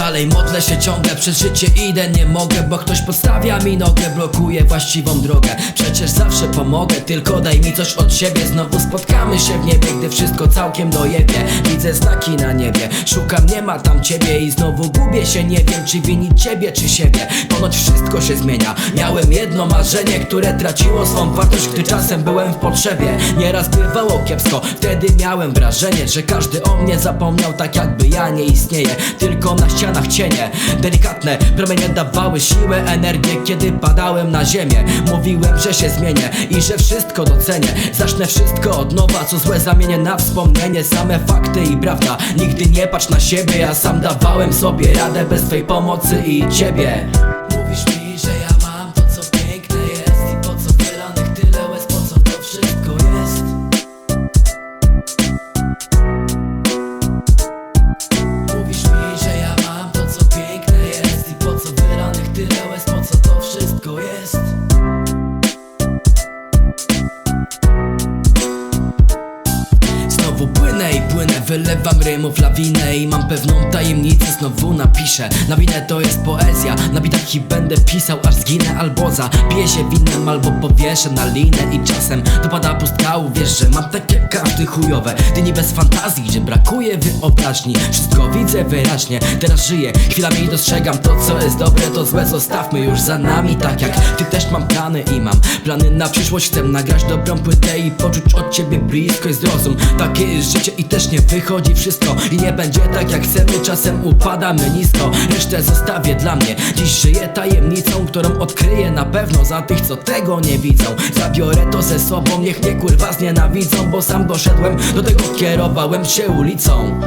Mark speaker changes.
Speaker 1: Dalej modlę się ciągle, przez życie idę, nie mogę Bo ktoś podstawia mi nogę, blokuje właściwą drogę. Przecież zawsze pomogę, tylko daj mi coś od siebie. Znowu spotkamy się w niebie, gdy wszystko całkiem dojebie. Widzę znaki na niebie, szukam, nie ma tam ciebie. I znowu gubię się, nie wiem czy winić ciebie czy siebie. Ponoć wszystko się zmienia, miałem jedno marzenie Które traciło swą wartość, gdy czasem byłem w potrzebie. Nieraz bywało kiepsko, wtedy miałem wrażenie Że każdy o mnie zapomniał, tak jakby ja nie istnieję. Tylko na ścianach cienie, delikatne promienie dawały siłę, energię Kiedy padałem na ziemię, mówiłem, że się zmienię I że wszystko docenię, zacznę wszystko od nowa Co złe zamienię na wspomnienie, same fakty i prawda. Nigdy nie patrz na siebie, ja sam dawałem sobie radę Bez twej pomocy i ciebie. Mówisz mi, wylewam rymów lawinę I mam pewną tajemnicę, znowu napiszę Nawinę to jest poezja, na bitach i będę pisał Aż zginę albo zapiję się winem Albo powieszę na linę i czasem dopada pustka. Uwierz, że mam takie karty chujowe. Dni bez fantazji, że brakuje wyobraźni. Wszystko widzę wyraźnie, teraz żyję. Chwilami dostrzegam to co jest dobre, to złe. Zostawmy już za nami, tak jak ty też mam plany I mam plany na przyszłość, chcę nagrać dobrą płytę I poczuć od ciebie bliskość, zrozum. Takie jest życie i też nie wychodzi wszystko I nie będzie tak jak chcemy, czasem upadamy nisko. Resztę zostawię dla mnie. Dziś żyję tajemnicą, którą odkryję na pewno. Za tych co tego nie widzą. Zabiorę to ze sobą, niech mnie kurwa znienawidzą Bo sam doszedłem, do tego. Kierowałem się ulicą